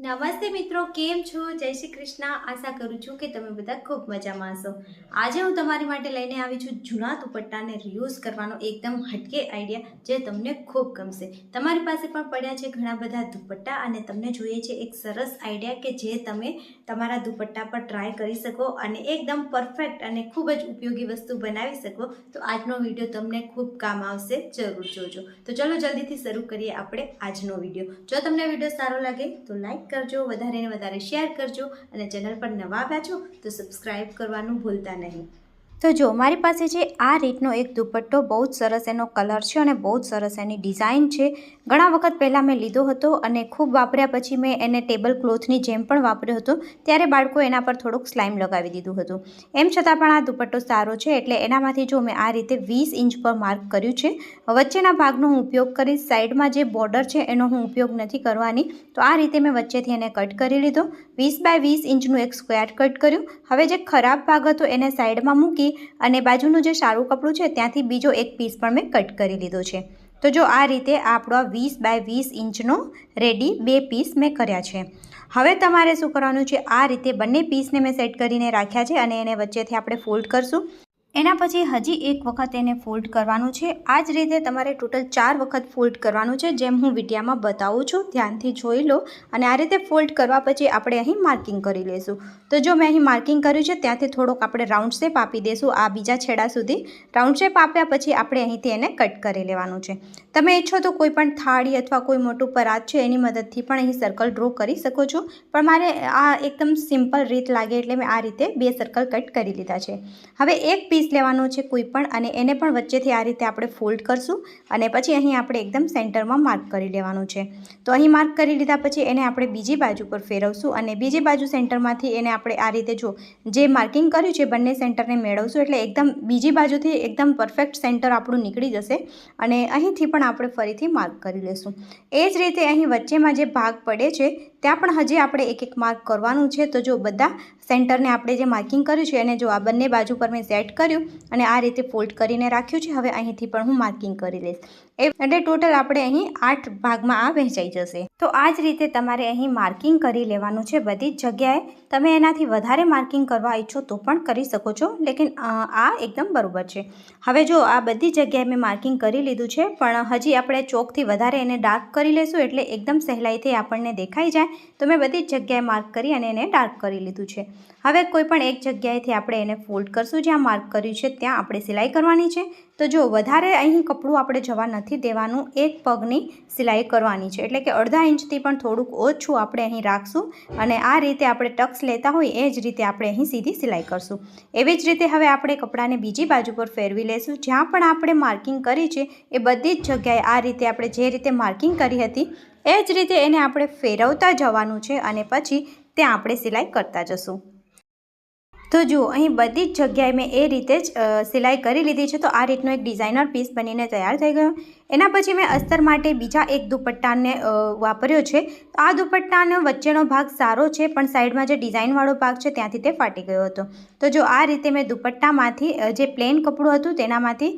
નમસ્તે મિત્રો, કેમ છો? જય શ્રી કૃષ્ણ. આશા કરું છું કે તમે બધા ખૂબ મજામાં હશો. આજે હું તમારી માટે લઈને આવી છું જૂના દુપટ્ટાને રિયુઝ કરવાનો એકદમ હટકે આઈડિયા જે તમને ખૂબ ગમશે. તમારી પાસે પણ પડ્યા છે ઘણા બધા દુપટ્ટા અને તમને જોઈએ છે એક સરસ આઈડિયા કે જે તમે તમારા દુપટ્ટા પર ટ્રાય કરી શકો અને એકદમ પરફેક્ટ અને ખૂબ જ ઉપયોગી વસ્તુ બનાવી શકો. તો આજનો વીડિયો તમને ખૂબ કામ આવશે. જરૂર જોજો. તો ચલો જલ્દીથી શરૂ કરીએ આપણે આજનો વીડિયો. જો તમને વીડિયો સારો લાગે તો લાઈક કરજો વધારે ને વધારે શેર કરજો અને ચેનલ પર નવા આવ્યા છો તો સબસ્ક્રાઈબ કરવાનું ભૂલતા નહીં. તો જો, મારી પાસે છે આ રીતનો એક દુપટ્ટો, બહુ જ સરસ એનો કલર છે અને બહુ જ સરસ એની ડિઝાઇન છે. ઘણા વખત પહેલાં મેં લીધો હતો અને ખૂબ વાપર્યા પછી મેં એને ટેબલ ક્લોથની જેમ પણ વાપર્યો હતો. ત્યારે બાળકો એના પર થોડુંક સ્લાઇમ લગાવી દીધું હતું. એમ છતાં પણ આ દુપટ્ટો સારો છે એટલે એનામાંથી જો મેં આ રીતે વીસ ઇંચ પર માર્ક કર્યું છે. વચ્ચેના ભાગનો હું ઉપયોગ કરીશ. સાઈડમાં જે બોર્ડર છે એનો હું ઉપયોગ નથી કરવાની. તો આ રીતે મેં વચ્ચેથી એને કટ કરી લીધો. વીસ બાય વીસ ઇંચનું એક સ્ક્વેર કટ કર્યું. હવે જે ખરાબ ભાગ હતો એને સાઈડમાં મૂકી અને બાજુનું જે સારું કપડું છે ત્યાંથી બીજો એક પીસ પણ મેં કટ કરી લીધો છે. તો જો આ રીતે આપણો વીસ બાય વીસ ઇંચનો રેડી બે પીસ મેં કર્યા છે. હવે તમારે શું કરવાનું છે? આ રીતે બંને પીસને મેં સેટ કરીને રાખ્યા છે અને એને વચ્ચેથી આપણે ફોલ્ડ કરશું. એના પછી હજી એક વખત એને ફોલ્ડ કરવાનું છે. આ જ રીતે તમારે ટોટલ ચાર વખત ફોલ્ડ કરવાનું છે, જેમ હું વિડીયામાં બતાવું છું. ધ્યાનથી જોઈ લો અને આ રીતે ફોલ્ડ કરવા પછી આપણે અહીં માર્કિંગ કરી લઈશું તો જો મેં અહીં માર્કિંગ કર્યું છે, ત્યાંથી થોડોક આપણે રાઉન્ડ શેપ આપી દઈશું આ બીજા છેડા સુધી. રાઉન્ડ શેપ આપ્યા પછી આપણે અહીંથી એને કટ કરી લેવાનું છે. તમે ઈચ્છો તો કોઈ પણ થાળી અથવા કોઈ મોટું પરાત છે, એની મદદથી પણ અહીં સર્કલ ડ્રો કરી શકો છો. પણ મારે આ એકદમ સિમ્પલ રીત લાગે એટલે મેં આ રીતે બે સર્કલ કટ કરી લીધા છે. હવે એક પીસ લેવાનો છે કોઈ પણ અને એને પણ વચ્ચેથી આ રીતે આપણે ફોલ્ડ કરશું અને પછી અહીં આપણે એકદમ સેન્ટરમાં માર્ક કરી લેવાનું છે. તો અહીં માર્ક કરી લીધા પછી એને આપણે બીજી બાજુ પર ફેરવશું અને બીજી બાજુ સેન્ટરમાંથી એને આપણે આ રીતે જો જે માર્કિંગ કર્યું છે બંને સેન્ટરને મેળવશું એટલે એકદમ બીજી બાજુથી એકદમ પરફેક્ટ સેન્ટર આપણું નીકળી જશે અને અહીંથી પણ આપણે ફરીથી માર્ક કરી લઈશું એ જ રીતે અહીં વચ્ચેમાં જે ભાગ પડે છે ત્યાં પણ હજી આપણે એક એક માર્ક કરવાનું છે. તો જો બધા સેન્ટરને આપણે જે માર્કિંગ કર્યું છે એને જો આ બંને બાજુ પર મેં સેટ કર્યું અને આ રીતે ફોલ્ડ કરીને રાખ્યું છે. હવે અહીંથી પણ હું માર્કિંગ કરી લઈશ. એટલે ટોટલ આપણે અહીં આઠ ભાગમાં આ વહેંચાઈ જશે. તો આ જ રીતે તમારે અહીં માર્કિંગ કરી લેવાનું છે બધી જ જગ્યાએ. તમે એનાથી વધારે માર્કિંગ કરવા ઈચ્છો તો પણ કરી શકો છો, લેકિન આ એકદમ બરાબર છે. હવે જો આ બધી જગ્યાએ મેં માર્કિંગ કરી લીધું છે, પણ હજી આપણે ચોકથી વધારે એને ડાર્ક કરી લઈશું એટલે એકદમ સહેલાઈથી આપણને દેખાઈ જાય, તો મેં બધી જ જગ્યાએ માર્ક કરી અને એને ડાર્ક કરી લીધું છે. હવે કોઈ પણ એક જગ્યાએથી આપણે એને ફોલ્ડ કરશું, જ્યાં માર્ક કર્યું છે, ત્યાં આપણે સિલાઈ કરવાની છે. તો જો વધારે અહીં કપડું આપણે જવા નથી દેવાનું, એક પગની સિલાઈ કરવાની છે. એટલે કે અડધા ઇંચથી પણ થોડુંક ઓછું આપણે અહીં રાખશું અને આ રીતે આપણે ટક્સ લેતા હોય એ જ રીતે આપણે અહીં સીધી સિલાઈ કરશું. એવી જ રીતે હવે આપણે કપડાને બીજી બાજુ પર ફેરવી લેશું. જ્યાં પણ આપણે માર્કિંગ કરી છે, એ બધી જ જગ્યાએ આ રીતે આપણે જે રીતે માર્કિંગ કરી હતી, એ જ રીતે એને આપણે ફેરવતા જવાનું છે અને પછી ત્યાં આપણે સિલાઈ કરતા જશું. તો જુઓ, અહીં બધી જ જગ્યાએ મેં એ રીતે જ સિલાઈ કરી લીધી છે. તો આ રીતનો એક ડિઝાઇનર પીસ બનીને તૈયાર થઈ ગયો. એના પછી મેં અસ્તર માટે બીજા એક દુપટ્ટાને વાપર્યો છે. આ દુપટ્ટાનો વચ્ચેનો ભાગ સારો છે, પણ સાઈડમાં જે ડિઝાઇનવાળો ભાગ છે ત્યાંથી તે ફાટી ગયો હતો. તો જો આ રીતે મેં દુપટ્ટામાંથી જે પ્લેન કપડું હતું તેનામાંથી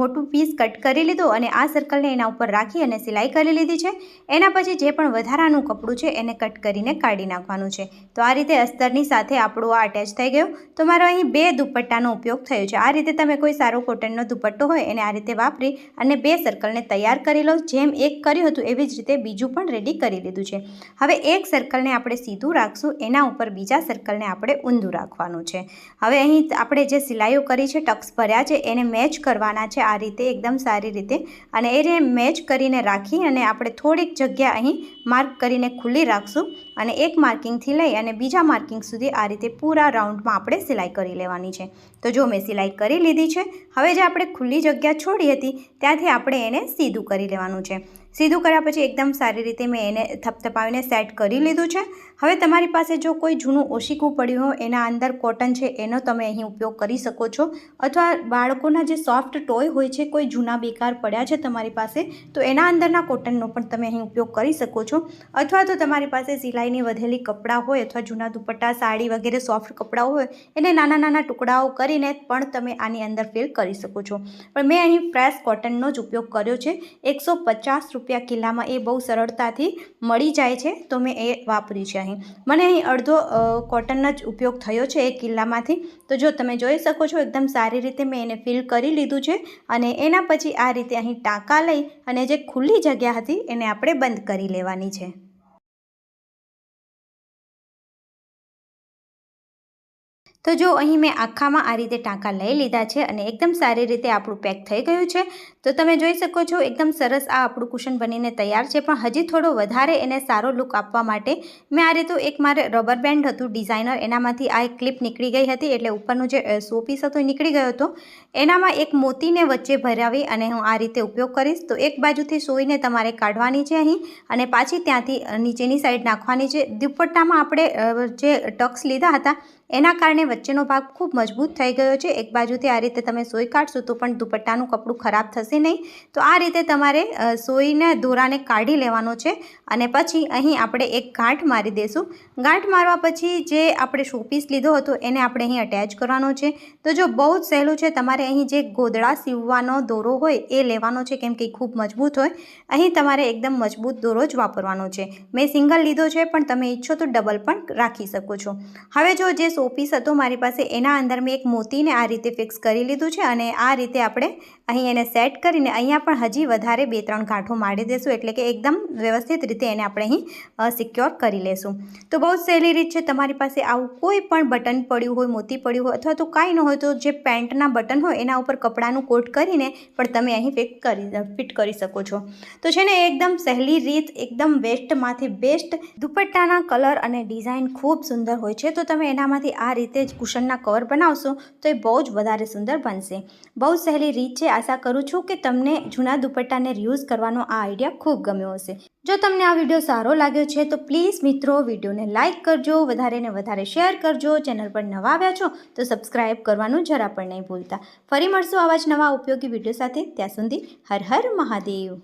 મોટું પીસ કટ કરી લીધું અને આ સર્કલને એના ઉપર રાખી અને સિલાઈ કરી લીધી છે. એના પછી જે પણ વધારાનું કપડું છે એને કટ કરીને કાઢી નાખવાનું છે. તો આ રીતે અસ્તરની સાથે આપણું આ અટેચ થઈ ગયું. તો મારો અહીં બે દુપટ્ટાનો ઉપયોગ થયો છે. આ રીતે તમે કોઈ સારો કોટનનો દુપટ્ટો હોય એને આ રીતે વાપરી અને બે સર્કલને તૈયાર કરી લો જેમ એક કર્યું હતું એવી જ રીતે બીજું પણ રેડી કરી લીધું છે. હવે એક સર્કલને આપણે સીધું રાખશું, એના ઉપર બીજા સર્કલને આપણે ઊંધું રાખવાનું છે. હવે અહીં આપણે જે સિલાઈઓ કરી છે, ટક્સ ભર્યા છે, એને મેચ કરવાના છે, આ રીતે એકદમ સારી રીતે. અને એને મેચ કરીને રાખી અને આપણે થોડીક જગ્યા અહીં માર્ક કરીને ખુલ્લી રાખશું. અને એક માર્કિંગથી લઈ અને બીજા માર્કિંગ સુધી આ રીતે પૂરા રાઉન્ડમાં આપણે સિલાઈ કરી લેવાની છે. તો જો મેં સિલાઈ કરી લીધી છે, હવે જે આપણે ખુલ્લી જગ્યા છોડી હતી, ત્યાંથી આપણે એને સીધું કરી લેવાનું છે. સીધું કર્યા પછી એકદમ સારી રીતે મેં એને થપથપાવીને સેટ કરી લીધું છે. હવે તમારી પાસે જો કોઈ જૂનું ઓશીકું પડ્યું હોય, એના અંદર કોટન છે, એનો તમે અહીં ઉપયોગ કરી શકો છો. અથવા બાળકોના જે સોફ્ટ ટોય હોય છે, કોઈ જૂના બેકાર પડ્યા છે તમારી પાસે, તો એના અંદરના કોટનનો પણ તમે અહીં ઉપયોગ કરી શકો છો. અથવા તો તમારી પાસે સિલાઈની વધેલી કપડાં હોય, અથવા જૂના દુપટ્ટા, સાડી વગેરે સોફ્ટ કપડાં હોય, એને નાના નાના ટુકડાઓ કરીને પણ તમે આની અંદર ફિલ કરી શકો છો. પણ મેં અહીં ફ્રેશ કોટનનો જ ઉપયોગ કર્યો છે. એકસો પચાસ રૂપિયા કિલ્લામાં એ બહુ સરળતાથી મળી જાય છે, તો મેં એ વાપર્યું છે અહીં. મને અહીં અડધો કોટનનો જ ઉપયોગ થયો છે એ કિલ્લામાંથી. તો જો તમે જોઈ શકો છો, એકદમ સારી રીતે મેં એને ફિલ કરી લીધું છે અને એના પછી આ રીતે અહીં ટાંકા લઈ અને જે ખુલ્લી જગ્યા હતી એને આપણે બંધ કરી લેવાની છે. તો જો અહીં મેં આખામાં આ રીતે ટાંકા લઈ લીધા છે અને એકદમ સારી રીતે આપણું પેક થઈ ગયું છે, તો તમે જોઈ શકો છો એકદમ સરસ આ આપણું કુશન બનીને તૈયાર છે. પણ હજી થોડો વધારે એને સારો લુક આપવા માટે મેં આ રીતે એક મારે રબર બેન્ડ હતું ડિઝાઇનર, એનામાંથી આ એક ક્લિપ નીકળી ગઈ હતી એટલે ઉપરનું જે શોપીસ હતું નીકળી ગયો હતો. એનામાં એક મોતીને વચ્ચે ભરાવી અને હું આ રીતે ઉપયોગ કરીશ. તો એક બાજુથી સોઈને તમારે કાઢવાની છે અહીં અને પાછી ત્યાંથી નીચેની સાઈડ નાખવાની છે. દુપટ્ટામાં આપણે જે ટક્સ લીધા હતા એના કારણે વચ્ચેનો ભાગ ખૂબ મજબૂત થઈ ગયો છે. એક બાજુથી આ રીતે તમે સોય કાઢશો તો પણ દુપટ્ટાનું કપડું ખરાબ થશે નહીં. તો આ રીતે તમારે સોયને દોરાને કાઢી લેવાનો છે અને પછી અહીં આપણે એક ગાંઠ મારી દઈશું ગાંઠ મારવા પછી જે આપણે શોપીસ લીધો હતો એને આપણે અહીં અટેચ કરવાનો છે. તો જો બહુ જ સહેલું છે, તમારે અહીં જે ગોદડા સીવવાનો દોરો હોય એ લેવાનો છે, કેમ કે ખૂબ મજબૂત હોય. અહીં તમારે એકદમ મજબૂત દોરો જ વાપરવાનો છે. મેં સિંગલ લીધો છે, પણ તમે ઈચ્છો તો ડબલ પણ રાખી શકો છો. હવે જો જે શોપીસ હતો મારી પાસે એના અંદર મેં એક મોતીને આ રીતે ફિક્સ કરી લીધું છે અને આ રીતે આપણે અહીં એને સેટ કરીને અહીંયા પણ હજી વધારે બે ત્રણ ગાંઠો મારી દઈશું એટલે કે એકદમ વ્યવસ્થિત રીતે એને આપણે અહીં સિક્યોર કરી લેશું. તો બહુ સહેલી રીત છે, તમારી પાસે આવું કોઈ પણ બટન પડ્યું હોય, મોતી પડ્યું હોય અથવા તો કાંઈ ન હોય તો જે પેન્ટના બટન હોય એના ઉપર કપડાનું કોટ કરીને પણ તમે અહીં ફિટ કરી ફિટ કરી શકો છો. તો છે ને, એકદમ સહેલી રીત, એકદમ વેસ્ટમાંથી બેસ્ટ દુપટ્ટાના કલર અને ડિઝાઇન ખૂબ સુંદર હોય છે. તો તમે એનામાંથી આ રીતે કુશનના કવર બનાવશો, તો એ બહુ જ વધારે સુંદર બનશે. બહુ સહેલી રીત છે. આશા કરું છું કે તમને જૂના દુપટ્ટાને રિયુઝ કરવાનો આ આઈડિયા ખૂબ ગમ્યો હશે. જો તમને આ વીડિયો સારો લાગ્યો છે, તો પ્લીઝ મિત્રો વિડીયોને લાઇક કરજો, વધારે ને વધારે શેર કરજો ચેનલ પર નવા આવ્યા છો, તો સબસ્ક્રાઇબ કરવાનું જરા પણ નહીં ભૂલતા. ફરી મળશું આવા જ નવા ઉપયોગી વીડિયો સાથે. ત્યાં સુધી હર હર મહાદેવ.